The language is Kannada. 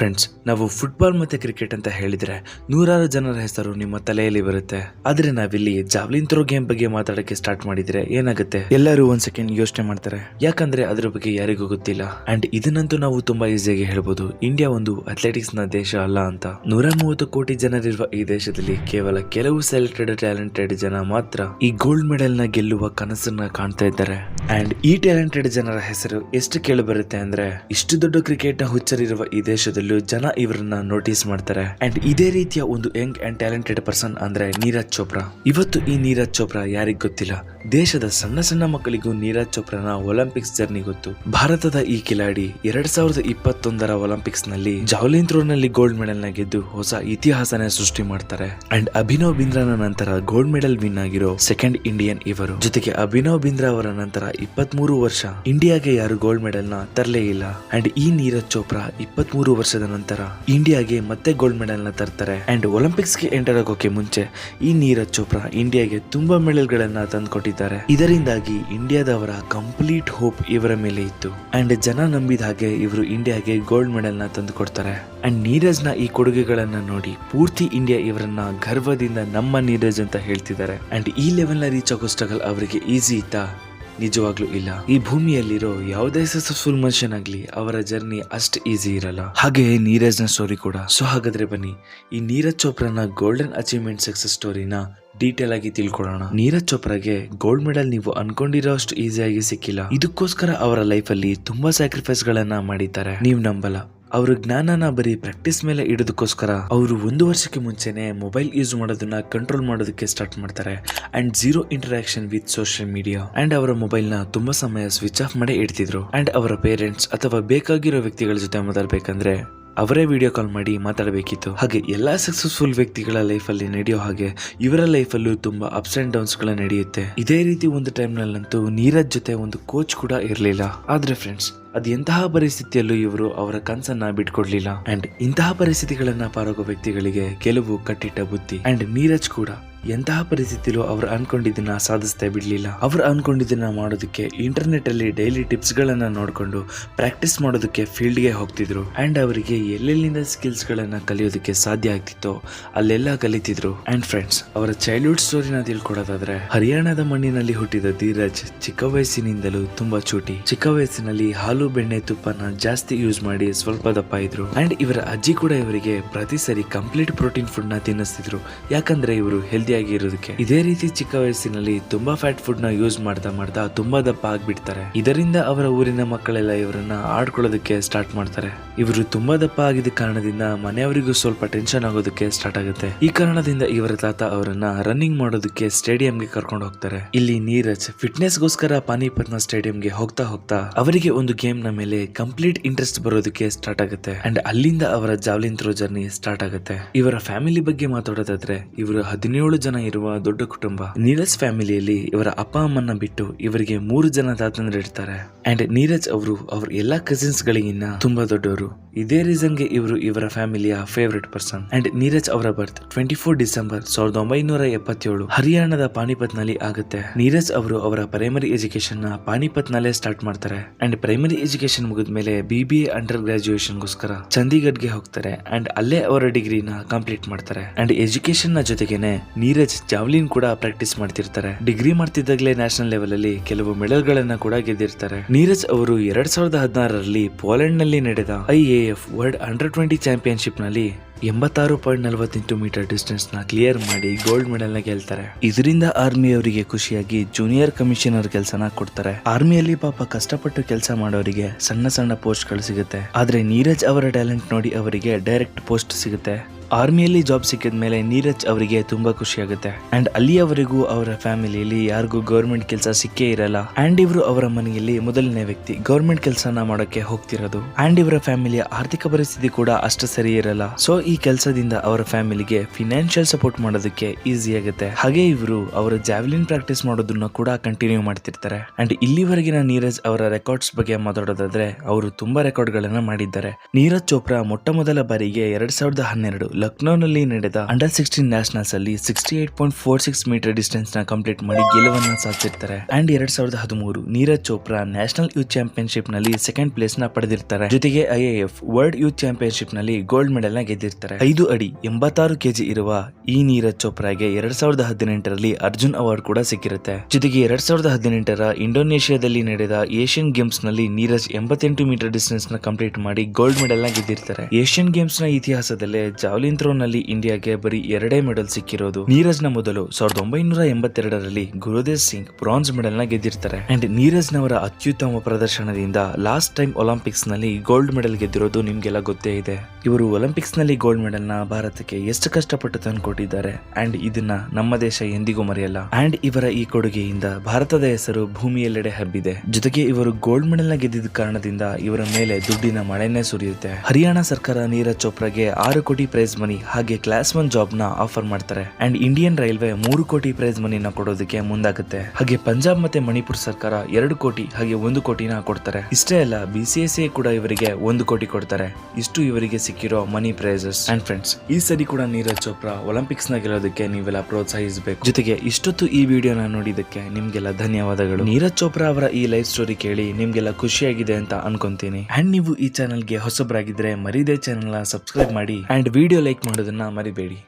ಫ್ರೆಂಡ್ಸ್ ನಾವು ಫುಟ್ಬಾಲ್ ಮತ್ತೆ ಕ್ರಿಕೆಟ್ ಅಂತ ಹೇಳಿದ್ರೆ ನೂರಾರು ಜನರ ಹೆಸರು ನಿಮ್ಮ ತಲೆಯಲ್ಲಿ ಬರುತ್ತೆ. ಆದ್ರೆ ನಾವಿಲ್ಲಿ ಜಾವ್ಲಿನ್ ಥ್ರೋ ಗೇಮ್ ಬಗ್ಗೆ ಮಾತಾಡಕ್ಕೆ ಸ್ಟಾರ್ಟ್ ಮಾಡಿದ್ರೆ ಏನಾಗುತ್ತೆ? ಎಲ್ಲರೂ ಒಂದ್ ಸೆಕೆಂಡ್ ಯೋಚನೆ ಮಾಡ್ತಾರೆ. ಯಾಕಂದ್ರೆ ಅದ್ರ ಬಗ್ಗೆ ಯಾರಿಗೂ ಗೊತ್ತಿಲ್ಲ. ಅಂಡ್ ಇದನ್ನಂತೂ ನಾವು ತುಂಬಾ ಈಸಿಯಾಗಿ ಹೇಳ್ಬೋದು. ಇಂಡಿಯಾ ಒಂದು ಅಥ್ಲೆಟಿಕ್ಸ್ನ ದೇಶ ಅಲ್ಲ ಅಂತ. ನೂರ ಮೂವತ್ತು ಕೋಟಿ ಜನರಿರುವ ಈ ದೇಶದಲ್ಲಿ ಕೇವಲ ಕೆಲವು ಸೆಲೆಕ್ಟೆಡ್ ಟ್ಯಾಲೆಂಟೆಡ್ ಜನ ಮಾತ್ರ ಈ ಗೋಲ್ಡ್ ಮೆಡಲ್ನ ಗೆಲ್ಲುವ ಕನಸನ್ನ ಕಾಣ್ತಾ ಇದ್ದಾರೆ. ಅಂಡ್ ಈ ಟ್ಯಾಲೆಂಟೆಡ್ ಜನರ ಹೆಸರು ಎಷ್ಟು ಕೇಳಿ ಬರುತ್ತೆ ಅಂದ್ರೆ, ಇಷ್ಟು ದೊಡ್ಡ ಕ್ರಿಕೆಟ್ನ ಹುಚ್ಚರಿರುವ ಈ ದೇಶದಲ್ಲೂ ಜನ ಇವರನ್ನ ನೋಟಿಸ್ ಮಾಡ್ತಾರೆ. ಅಂಡ್ ಇದೇ ರೀತಿಯ ಒಂದು ಯಂಗ್ ಅಂಡ್ ಟ್ಯಾಲೆಂಟೆಡ್ ಪರ್ಸನ್ ಅಂದ್ರೆ ನೀರಜ್ ಚೋಪ್ರಾ. ಇವತ್ತು ಈ ನೀರಜ್ ಚೋಪ್ರಾ ಯಾರಿಗ್ ಗೊತ್ತಿಲ್ಲ? ದೇಶದ ಸಣ್ಣ ಸಣ್ಣ ಮಕ್ಕಳಿಗೂ ನೀರಜ್ ಚೋಪ್ರಾನ ಒಲಿಂಪಿಕ್ಸ್ ಜರ್ನಿ ಗೊತ್ತು. ಭಾರತದ ಈ ಕಿಲಾಡಿ ಎರಡ್ ಸಾವಿರದ ಇಪ್ಪತ್ತೊಂದರ ಒಲಿಂಪಿಕ್ಸ್ನಲ್ಲಿ ಜಾವ್ಲಿನ್ ಥ್ರೋ ನಲ್ಲಿ ಗೋಲ್ಡ್ ಮೆಡಲ್ನ ಗೆದ್ದು ಹೊಸ ಇತಿಹಾಸನ ಸೃಷ್ಟಿ ಮಾಡ್ತಾರೆ. ಅಂಡ್ ಅಭಿನವ್ ಬಿಂದ್ರಾನ ನಂತರ ಗೋಲ್ಡ್ ಮೆಡಲ್ ವಿನ್ ಆಗಿರೋ ಸೆಕೆಂಡ್ ಇಂಡಿಯನ್ ಇವರು. ಜೊತೆಗೆ ಅಭಿನವ್ ಬಿಂದ್ರಾ ಅವರ ನಂತರ ಇಪ್ಪತ್ಮೂರು ವರ್ಷ ಇಂಡಿಯಾಗೆ ಯಾರು ಗೋಲ್ಡ್ ಮೆಡಲ್ನ ತರಲೇ ಇಲ್ಲ. ಅಂಡ್ ಈ ನೀರಜ್ ಚೋಪ್ರಾ ಇಪ್ಪತ್ಮೂರು ವರ್ಷದ ನಂತರ ಇಂಡಿಯಾಗೆ ಮತ್ತೆ ಗೋಲ್ಡ್ ಮೆಡಲ್ನ ತರ್ತಾರೆ. ಅಂಡ್ ಒಲಿಂಪಿಕ್ಸ್ಗೆ ಎಂಟರ್ ಆಗೋಕೆ ಮುಂಚೆ ಈ ನೀರಜ್ ಚೋಪ್ರಾ ಇಂಡಿಯಾಗೆ ತುಂಬಾ ಮೆಡಲ್ ಗಳನ್ನ ತಂದ್ಕೊಟ್ಟಿದ್ದಾರೆ. ಇದರಿಂದಾಗಿ ಇಂಡಿಯಾದವರ ಕಂಪ್ಲೀಟ್ ಹೋಪ್ ಇವರ ಮೇಲೆ ಇತ್ತು. ಅಂಡ್ ಜನ ನಂಬಿದ ಹಾಗೆ ಇವರು ಇಂಡಿಯಾಗೆ ಗೋಲ್ಡ್ ಮೆಡಲ್ನ ತಂದು ಕೊಡ್ತಾರೆ ಅಂಡ್ ನೀರಜ್ನ ಈ ಕೊಡುಗೆಗಳನ್ನ ನೋಡಿ ಪೂರ್ತಿ ಇಂಡಿಯಾ ಇವರನ್ನ ಗರ್ವದಿಂದ ನಮ್ಮ ನೀರಜ್ ಅಂತ ಹೇಳ್ತಿದ್ದಾರೆ. ಅಂಡ್ ಈ ಲೆವೆಲ್ನ ರೀಚ್ ಆಗೋ ಸ್ಟ್ರಗಲ್ ಅವರಿಗೆ ಈಸಿ ಇತ್ತಾ? ನಿಜವಾಗ್ಲೂ ಇಲ್ಲ. ಈ ಭೂಮಿಯಲ್ಲಿರೋ ಯಾವುದೇ ಸಕ್ಸಸ್ಫುಲ್ ಮನುಷ್ಯನಾಗ್ಲಿ ಅವರ ಜರ್ನಿ ಅಷ್ಟು ಈಸಿ ಇರಲ್ಲ. ಹಾಗೆ ನೀರಜ್ನ ಸ್ಟೋರಿ ಕೂಡ. ಸೊ ಹಾಗಾದ್ರೆ ಬನ್ನಿ, ಈ ನೀರಜ್ ಚೋಪ್ರಾನ ಗೋಲ್ಡನ್ ಅಚೀವ್ಮೆಂಟ್ ಸಕ್ಸಸ್ ಸ್ಟೋರಿನ ಡೀಟೇಲ್ ಆಗಿ ತಿಳ್ಕೊಳ್ಳೋಣ. ನೀರಜ್ ಚೋಪ್ರಾಗೆ ಗೋಲ್ಡ್ ಮೆಡಲ್ ನೀವು ಅನ್ಕೊಂಡಿರೋ ಅಷ್ಟು ಈಸಿಯಾಗಿ ಸಿಕ್ಕಿಲ್ಲ. ಇದಕ್ಕೋಸ್ಕರ ಅವರ ಲೈಫ್ ಅಲ್ಲಿ ತುಂಬಾ ಸ್ಯಾಕ್ರಿಫೈಸ್ ಗಳನ್ನ ಮಾಡಿದ್ದಾರೆ. ನೀವು ನಂಬಲ್ಲ. ಅವ್ರ ಜ್ಞಾನನ ಬರೀ ಪ್ರಾಕ್ಟೀಸ್ ಮೇಲೆ ಇಡೋದಕ್ಕೋಸ್ಕರ ಅವರು ಒಂದು ವರ್ಷಕ್ಕೆ ಮುಂಚೆನೆ ಮೊಬೈಲ್ ಯೂಸ್ ಮಾಡೋದನ್ನ ಕಂಟ್ರೋಲ್ ಮಾಡೋದಕ್ಕೆ ಸ್ಟಾರ್ಟ್ ಮಾಡ್ತಾರೆ and zero interaction with social media and ಅವರ ಮೊಬೈಲ್ನ ತುಂಬಾ ಸಮಯ ಸ್ವಿಚ್ ಆಫ್ ಮಾಡಿ ಇಡ್ತಿದ್ರು. ಅಂಡ್ ಅವರ ಪೇರೆಂಟ್ಸ್ ಅಥವಾ ಬೇಕಾಗಿರೋ ವ್ಯಕ್ತಿಗಳ ಜೊತೆ ಮಾತಾಡ್ಬೇಕಂದ್ರೆ ಅವರೇ ವಿಡಿಯೋ ಕಾಲ್ ಮಾಡಿ ಮಾತಾಡಬೇಕಿತ್ತು. ಹಾಗೆ ಎಲ್ಲಾ ಸಕ್ಸಸ್ಫುಲ್ ವ್ಯಕ್ತಿಗಳ ಲೈಫ್ ಅಲ್ಲಿ ನಡೆಯೋ ಹಾಗೆ ಇವರ ಲೈಫ್ ಅಲ್ಲೂ ತುಂಬಾ ಅಪ್ಸ್ ಡೌನ್ಸ್ಗಳ ನಡೆಯುತ್ತೆ. ಇದೇ ರೀತಿ ಒಂದು ಟೈಮ್ ನಲ್ಲಂತೂ ನೀರಜ್ ಜೊತೆ ಒಂದು ಕೋಚ್ ಕೂಡ ಇರಲಿಲ್ಲ. ಆದ್ರೆ ಫ್ರೆಂಡ್ಸ್ ಅದು ಎಂತಹ ಪರಿಸ್ಥಿತಿಯಲ್ಲೂ ಇವರು ಅವರ ಕನಸನ್ನ ಬಿಟ್ಕೊಡ್ಲಿಲ್ಲ. ಅಂಡ್ ಇಂತಹ ಪರಿಸ್ಥಿತಿಗಳನ್ನ ಪಾರೋಗೋ ವ್ಯಕ್ತಿಗಳಿಗೆ ಕೆಲವು ಕಟ್ಟಿಟ್ಟ ಬುದ್ಧಿ. ಅಂಡ್ ನೀರಜ್ ಕೂಡ ಎಂತಹ ಪರಿಸ್ಥಿತಿಲೂ ಅವರು ಅನ್ಕೊಂಡಿದ್ದನ್ನ ಸಾಧಿಸ್ತಾ ಬಿಡ್ಲಿಲ್ಲ. ಅವ್ರು ಅನ್ಕೊಂಡಿದ್ದನ್ನ ಮಾಡೋದಕ್ಕೆ ಇಂಟರ್ನೆಟ್ ಅಲ್ಲಿ ಡೈಲಿ ಟಿಪ್ಸ್ ಗಳನ್ನ ನೋಡ್ಕೊಂಡು ಪ್ರಾಕ್ಟೀಸ್ ಮಾಡೋದಕ್ಕೆ ಫೀಲ್ಡ್ಗೆ ಹೋಗ್ತಿದ್ರು. ಅಂಡ್ ಅವರಿಗೆ ಎಲ್ಲೆಲ್ಲಿಂದ ಸ್ಕಿಲ್ಸ್ ಗಳನ್ನ ಕಲಿಯೋದಕ್ಕೆ ಸಾಧ್ಯ ಆಗ್ತಿತ್ತೋ ಅಲ್ಲೆಲ್ಲ ಕಲಿತಿದ್ರು. ಅಂಡ್ ಫ್ರೆಂಡ್ಸ್ ಅವರ ಚೈಲ್ಡ್ಹುಡ್ ಸ್ಟೋರಿನ ತಿಳ್ಕೊಡೋದಾದ್ರೆ ಹರಿಯಾಣದ ಮಣ್ಣಿನಲ್ಲಿ ಹುಟ್ಟಿದ ಧೀರಜ್ ಚಿಕ್ಕ ವಯಸ್ಸಿನಿಂದಲೂ ತುಂಬಾ ಚೂಟಿ. ಚಿಕ್ಕ ವಯಸ್ಸಿನಲ್ಲಿ ಹಾಲು, ಬೆಣ್ಣೆ ತುಪ್ಪನ ಜಾಸ್ತಿ ಯೂಸ್ ಮಾಡಿ ಸ್ವಲ್ಪ ದಪ್ಪ ಇದ್ರು. ಅಂಡ್ ಇವರ ಅಜ್ಜಿ ಕೂಡ ಇವರಿಗೆ ಪ್ರತಿ ಸರಿ ಕಂಪ್ಲೀಟ್ ಪ್ರೋಟೀನ್ ಫುಡ್ನ ತಿನ್ನಿಸ್ತಿದ್ರು. ಯಾಕಂದ್ರೆ ಇವರು ಹೆಲ್ದಿ ಆಗಿ ಇರೋದಕ್ಕೆ ಇದೇ ರೀತಿ ಚಿಕ್ಕ ವಯಸ್ಸಿನಲ್ಲಿ ತುಂಬಾ ಫ್ಯಾಟ್ ಫುಡ್ನ ಯೂಸ್ ಮಾಡ್ತಾ ಮಾಡ್ತಾ ತುಂಬಾ ದಪ್ಪ ಆಗ್ಬಿಡ್ತಾರೆ. ಇದರಿಂದ ಅವರ ಊರಿನ ಮಕ್ಕಳೆಲ್ಲ ಇವರನ್ನ ಆಡ್ಕೊಳ್ಳೋದಕ್ಕೆ ಸ್ಟಾರ್ಟ್ ಮಾಡ್ತಾರೆ. ಇವರು ತುಂಬಾ ದಪ್ಪ ಆಗಿದ್ದ ಕಾರಣದಿಂದ ಮನೆಯವರಿಗೂ ಸ್ವಲ್ಪ ಟೆನ್ಷನ್ ಆಗೋದಕ್ಕೆ ಸ್ಟಾರ್ಟ್ ಆಗುತ್ತೆ. ಈ ಕಾರಣದಿಂದ ಇವರ ತಾತ ಅವರನ್ನ ರನ್ನಿಂಗ್ ಮಾಡೋದಕ್ಕೆ ಸ್ಟೇಡಿಯಂಗೆ ಕರ್ಕೊಂಡು ಹೋಗ್ತಾರೆ. ಇಲ್ಲಿ ನೀರಜ್ ಫಿಟ್ನೆಸ್ ಗೋಸ್ಕರ ಪಾನಿಪತ್ನ ಸ್ಟೇಡಿಯಂಗೆ ಹೋಗ್ತಾ ಹೋಗ್ತಾ ಅವರಿಗೆ ಒಂದು ಗೇಮ್ನ ಮೇಲೆ ಕಂಪ್ಲೀಟ್ ಇಂಟ್ರೆಸ್ಟ್ ಬರೋದಕ್ಕೆ ಸ್ಟಾರ್ಟ್ ಆಗುತ್ತೆ. ಅಂಡ್ ಅಲ್ಲಿಂದ ಅವರ ಜಾವ್ಲಿನ್ ಥ್ರೋ ಜರ್ನಿ ಸ್ಟಾರ್ಟ್ ಆಗುತ್ತೆ. ಇವರ ಫ್ಯಾಮಿಲಿ ಬಗ್ಗೆ ಮಾತಾಡೋದಾದ್ರೆ, ಇವರು ಹದಿನೇಳು ಜನ ಇರುವ ದೊಡ್ಡ ಕುಟುಂಬ. ನೀರಜ್ ಫ್ಯಾಮಿಲಿಯಲ್ಲಿ ಇವರ ಅಪ್ಪ ಅಮ್ಮನ ಬಿಟ್ಟು ಇವರಿಗೆ ಮೂರು ಜನ ಇರ್ತಾರೆ ಅಂಡ್ ನೀರಜ್ ಅವರು ಅವ್ರ ಎಲ್ಲಾ ಕಸಿನ್ಸ್ ಗಳಿಗಿನ್ನ ತುಂಬಾ ದೊಡ್ಡವರು. ಇದೇ ರೀಸನ್ಗೆ ಇವರು ಇವರ ಫ್ಯಾಮಿಲಿಯ ಫೇವರೆಟ್ ಪರ್ಸನ್ ಅಂಡ್ ನೀರಜ್ ಅವರ ಬರ್ತ್ ಟ್ವೆಂಟಿ ಫೋರ್ ಡಿಸೆಂಬರ್ ಸಾವಿರದ ಒಂಬೈನೂರ ಎಪ್ಪತ್ತೇಳು. ಹರಿಯಾಣದ ಪಾಣಿಪತ್ನಲ್ಲಿ ಆಗುತ್ತೆ. ನೀರಜ್ ಅವರು ಅವರ ಪ್ರೈಮರಿ ಎಜುಕೇಶನ್ನ ಪಾಣಿಪತ್ ನಲ್ಲೇ ಸ್ಟಾರ್ಟ್ ಮಾಡ್ತಾರೆ. ಅಂಡ್ ಪ್ರೈಮರಿ ಎಜುಕೇಶನ್ ಮುಗಿದ್ಮೇಲೆ B B A under graduation ಗೋಸ್ಕರ ಚಂಡೀಗಢ್ಗೆ ಹೋಗ್ತಾರೆ. ಅಂಡ್ ಅಲ್ಲೇ ಅವರ ಡಿಗ್ರಿನ ಕಂಪ್ಲೀಟ್ ಮಾಡ್ತಾರೆ. ಅಂಡ್ ಎಜುಕೇಶನ್ನ ಜೊತೆಗೇನೆ ನೀರಜ್ ಜಾವ್ಲಿನ್ ಕೂಡ ಪ್ರಾಕ್ಟೀಸ್ ಮಾಡ್ತಿರ್ತಾರೆ. ಡಿಗ್ರಿ ಮಾಡ್ತಿದ್ದಾಗಲೇ ನ್ಯಾಷನಲ್ ಲೆವೆಲ್ ಅಲ್ಲಿ ಕೆಲವು ಮೆಡಲ್ ಗಳನ್ನ ಕೂಡ ಗೆದ್ದಿರ್ತಾರೆ. ನೀರಜ್ ಅವರು ಎರಡ್ ಸಾವಿರದ ಹದಿನಾರರಲ್ಲಿ ಪೋಲೆಂಡ್ನಲ್ಲಿ ನಡೆದ I A F world under twenty ಚಾಂಪಿಯನ್ಶಿಪ್ನಲ್ಲಿ ಎಂಬತ್ತಾರು ಪಾಯಿಂಟ್ ನಲವತ್ತೆಂಟು ಮೀಟರ್ ಡಿಸ್ಟೆನ್ಸ್ನ ಕ್ಲಿಯರ್ ಮಾಡಿ ಗೋಲ್ಡ್ ಮೆಡಲ್ನ ಗೆಲ್ತಾರೆ. ಇದರಿಂದ ಆರ್ಮಿ ಅವರಿಗೆ ಖುಷಿಯಾಗಿ ಜೂನಿಯರ್ ಕಮಿಷನರ್ ಕೆಲಸನ ಕೊಡ್ತಾರೆ. ಆರ್ಮಿಯಲ್ಲಿ ಪಾಪ ಕಷ್ಟಪಟ್ಟು ಕೆಲಸ ಮಾಡೋರಿಗೆ ಸಣ್ಣ ಸಣ್ಣ ಪೋಸ್ಟ್ಗಳು ಸಿಗುತ್ತೆ. ಆದ್ರೆ ನೀರಜ್ ಅವರ ಟ್ಯಾಲೆಂಟ್ ನೋಡಿ ಅವರಿಗೆ ಡೈರೆಕ್ಟ್ ಪೋಸ್ಟ್ ಸಿಗುತ್ತೆ. ಆರ್ಮಿಯಲ್ಲಿ ಜಾಬ್ ಸಿಕ್ಕಿದ ಮೇಲೆ ನೀರಜ್ ಅವರಿಗೆ ತುಂಬಾ ಖುಷಿ ಆಗುತ್ತೆ. ಅಂಡ್ ಅಲ್ಲಿಯವರೆಗೂ ಅವರ ಫ್ಯಾಮಿಲಿಯಲ್ಲಿ ಯಾರಿಗೂ ಗೌರ್ಮೆಂಟ್ ಕೆಲಸ ಸಿಕ್ಕೇ ಇರಲ್ಲ. ಅಂಡ್ ಇವರು ಅವರ ಮನೆಯಲ್ಲಿ ಮೊದಲನೇ ವ್ಯಕ್ತಿ. ಗೌರ್ಮೆಂಟ್ ಕೆಲಸನ ಮಾಡೋಕೆ ಹೋಗ್ತಿರೋದು. ಅಂಡ್ ಇವರ ಫ್ಯಾಮಿಲಿಯ ಆರ್ಥಿಕ ಪರಿಸ್ಥಿತಿ ಕೂಡ ಅಷ್ಟು ಸರಿ ಇರಲ್ಲ. ಸೊ ಈ ಕೆಲಸದಿಂದ ಅವರ ಫ್ಯಾಮಿಲಿಗೆ ಫಿನಾನ್ಷಿಯಲ್ ಸಪೋರ್ಟ್ ಮಾಡೋದಕ್ಕೆ ಈಸಿ ಆಗುತ್ತೆ. ಹಾಗೆ ಇವರು ಅವರ ಜಾವ್ಲಿನ್ ಪ್ರಾಕ್ಟೀಸ್ ಮಾಡೋದನ್ನ ಕೂಡ ಕಂಟಿನ್ಯೂ ಮಾಡ್ತಿರ್ತಾರೆ. ಅಂಡ್ ಇಲ್ಲಿವರೆಗಿನ ನೀರಜ್ ಅವರ ರೆಕಾರ್ಡ್ಸ್ ಬಗ್ಗೆ ಮಾತಾಡೋದಾದ್ರೆ, ಅವರು ತುಂಬಾ ರೆಕಾರ್ಡ್ ಗಳನ್ನ ಮಾಡಿದ್ದಾರೆ. ನೀರಜ್ ಚೋಪ್ರಾ ಮೊಟ್ಟ ಮೊದಲ ಬಾರಿಗೆ ಎರಡ್ ಸಾವಿರದ ಹನ್ನೆರಡು ಲಕ್ನೋನಲ್ಲಿ ನಡೆದ ಅಂಡರ್ ಸಿಕ್ಸ್ಟೀನ್ ನ್ಯಾಷನಲ್ಸ್ ಅಲ್ಲಿ sixty eight point four six meter ಡಿಸ್ಟೆನ್ಸ್ನ complete ಮಾಡಿ ಗೆಲುವನ್ನ ಸಾಧಿಸಿರ್ತಾರೆ. ಅಂಡ್ ಎರಡ್ ಸಾವಿರದ ಹದಿಮೂರು ನೀರಜ್ ಚೋಪ್ರಾ ನ್ಯಾಷನಲ್ ಯೂತ್ ಚಾಂಪಿಯನ್ಶಿಪ್ನಲ್ಲಿ ಸೆಕೆಂಡ್ ಪ್ಲೇಸ್ನ ಪಡೆದಿರ್ತಾರೆ. ಜೊತೆಗೆ ಐಎಎಫ್ ವರ್ಲ್ಡ್ ಯೂತ್ ಚಾಂಪಿಯನ್ಶಿಪ್ನಲ್ಲಿ ಗೋಲ್ಡ್ ಮೆಡಲ್ನ ಗೆದ್ದಿರ್ತಾರೆ. ಐದು ಅಡಿ ಎಂಬತ್ತಾರು ಕೆಜಿ ಇರುವ ಈ ನೀರಜ್ ಚೋಪ್ರಾಗೆ ಎರಡ್ ಸಾವಿರದ ಹದಿನೆಂಟರಲ್ಲಿ ಅರ್ಜುನ್ ಅವಾರ್ಡ್ ಕೂಡ ಸಿಕ್ಕಿರುತ್ತೆ. ಜೊತೆಗೆ ಎರಡ್ ಸಾವಿರದ ಹದಿನೆಂಟರ ಇಂಡೋನೇಷ್ಯಾದಲ್ಲಿ ನಡೆದ ಏಷ್ಯನ್ ಗೇಮ್ಸ್ನಲ್ಲಿ ನೀರಜ್ ಎಂಬತ್ತೆಂಟು ಮೀಟರ್ ಡಿಸ್ಟೆನ್ಸ್ನ ಕಂಪ್ಲೀಟ್ ಮಾಡಿ ಗೋಲ್ಡ್ ಮೆಡಲ್ನ ಗೆದ್ದಿರ್ತಾರೆ. ಏಷ್ಯನ್ ಗೇಮ್ಸ್ನ ಇತಿಹಾಸದಲ್ಲೇ ಜಾವ್ಲಿನ್ ಥ್ರೋ ನಲ್ಲಿ ಇಂಡಿಯಾಗೆ ಬರೀ ಎರಡೇ ಮೆಡಲ್ ಸಿಕ್ಕಿರೋದು. ನೀರಜ್ನ ಮೊದಲು ಸಾವಿರದ ಒಂಬೈನೂರ ಎಂಬತ್ತೆರಡರಲ್ಲಿ ಗುರುದೇವ್ ಸಿಂಗ್ ಬ್ರಾನ್ಸ್ ಮೆಡಲ್ನ ಗೆದ್ದಿರ್ತಾರೆ. ಅಂಡ್ ನೀರಜ್ ನವರ ಅತ್ಯುತ್ತಮ ಪ್ರದರ್ಶನದಿಂದ ಲಾಸ್ಟ್ ಟೈಮ್ ಒಲಿಂಪಿಕ್ಸ್ನಲ್ಲಿ ಗೋಲ್ಡ್ ಮೆಡಲ್ ಗೆದ್ದಿರೋದು ನಿಮ್ಗೆಲ್ಲ ಗೊತ್ತೇ ಇದೆ. ಇವರು ಒಲಿಂಪಿಕ್ಸ್ನಲ್ಲಿ ಗೋಲ್ಡ್ ಮೆಡಲ್ನ ಭಾರತಕ್ಕೆ ಎಷ್ಟು ಕಷ್ಟಪಟ್ಟು ತಂದುಕೊಟ್ಟಿದ್ದಾರೆ. ಅಂಡ್ ಇದನ್ನ ನಮ್ಮ ದೇಶ ಎಂದಿಗೂ ಮರೆಯಲ್ಲ. ಅಂಡ್ ಇವರ ಈ ಕೊಡುಗೆಯಿಂದ ಭಾರತದ ಹೆಸರು ಭೂಮಿಯೆಲ್ಲೆಡೆ ಹಬ್ಬಿದೆ. ಜೊತೆಗೆ ಇವರು ಗೋಲ್ಡ್ ಮೆಡಲ್ನ ಗೆದ್ದಿದ್ದ ಕಾರಣದಿಂದ ಇವರ ಮೇಲೆ ದುಡ್ಡಿನ ಮಳೆನೇ ಸುರಿಯುತ್ತೆ. ಹರಿಯಾಣ ಸರ್ಕಾರ ನೀರಜ್ ಚೋಪ್ರಾಗೆ ಆರು ಕೋಟಿ ಪ್ರೈಸ್ ಮನಿ, ಹಾಗೆ ಕ್ಲಾಸ್ ಒನ್ ಜಾಬ್ನ ಆಫರ್ ಮಾಡ್ತಾರೆ. ಅಂಡ್ ಇಂಡಿಯನ್ ರೈಲ್ವೆ ಮೂರು ಕೋಟಿ ಪ್ರೈಸ್ ಮನಿನ ಕೊಡೋದಕ್ಕೆ ಮುಂದಾಗುತ್ತೆ. ಹಾಗೆ ಪಂಜಾಬ್ ಮತ್ತೆ ಮಣಿಪುರ್ ಸರ್ಕಾರ ಎರಡು ಕೋಟಿ, ಹಾಗೆ ಒಂದು ಕೋಟಿನ ಕೊಡ್ತಾರೆ. ಇಷ್ಟೇ ಅಲ್ಲ ಬಿಸಿಎಸ್ಎ ಕೂಡ ಇವರಿಗೆ ಒಂದು ಕೋಟಿ ಕೊಡ್ತಾರೆ. ಇಷ್ಟು ಇವರಿಗೆ ಸಿಕ್ಕಿರೋ ಮನಿ ಪ್ರೈಸಸ್ ಅಂಡ್ ಫ್ರೆಂಡ್ಸ್ ಈ ಸರಿ ಕೂಡ ನೀರಜ್ ಚೋಪ್ರಾ ಒಲಿಂಪಿಕ್ಸ್ನ ಗೆಲ್ಲೋದಕ್ಕೆ ನೀವೆಲ್ಲ ಪ್ರೋತ್ಸಾಹಿಸಬೇಕು. ಜೊತೆಗೆ ಇಷ್ಟೊತ್ತು ಈ ವಿಡಿಯೋನ ನೋಡಿದಕ್ಕೆ ನಿಮ್ಗೆಲ್ಲ ಧನ್ಯವಾದಗಳು. ನೀರಜ್ ಚೋಪ್ರಾ ಅವರ ಈ ಲೈಫ್ ಸ್ಟೋರಿ ಕೇಳಿ ನಿಮ್ಗೆಲ್ಲ ಖುಷಿಯಾಗಿದೆ ಅಂತ ಅನ್ಕೊಂತೀನಿ. ಅಂಡ್ ನೀವು ಈ ಚಾನಲ್ಗೆ ಹೊಸಬರಾಗಿದ್ರೆ ಮರೀದೇ ಚಾನಲ್ ಸಬ್ಸ್ಕ್ರೈಬ್ ಮಾಡಿ. ಅಂಡ್ ವಿಡಿಯೋ ಲೈಕ್ ಮಾಡೋದನ್ನು ಮರಿಬೇಡಿ.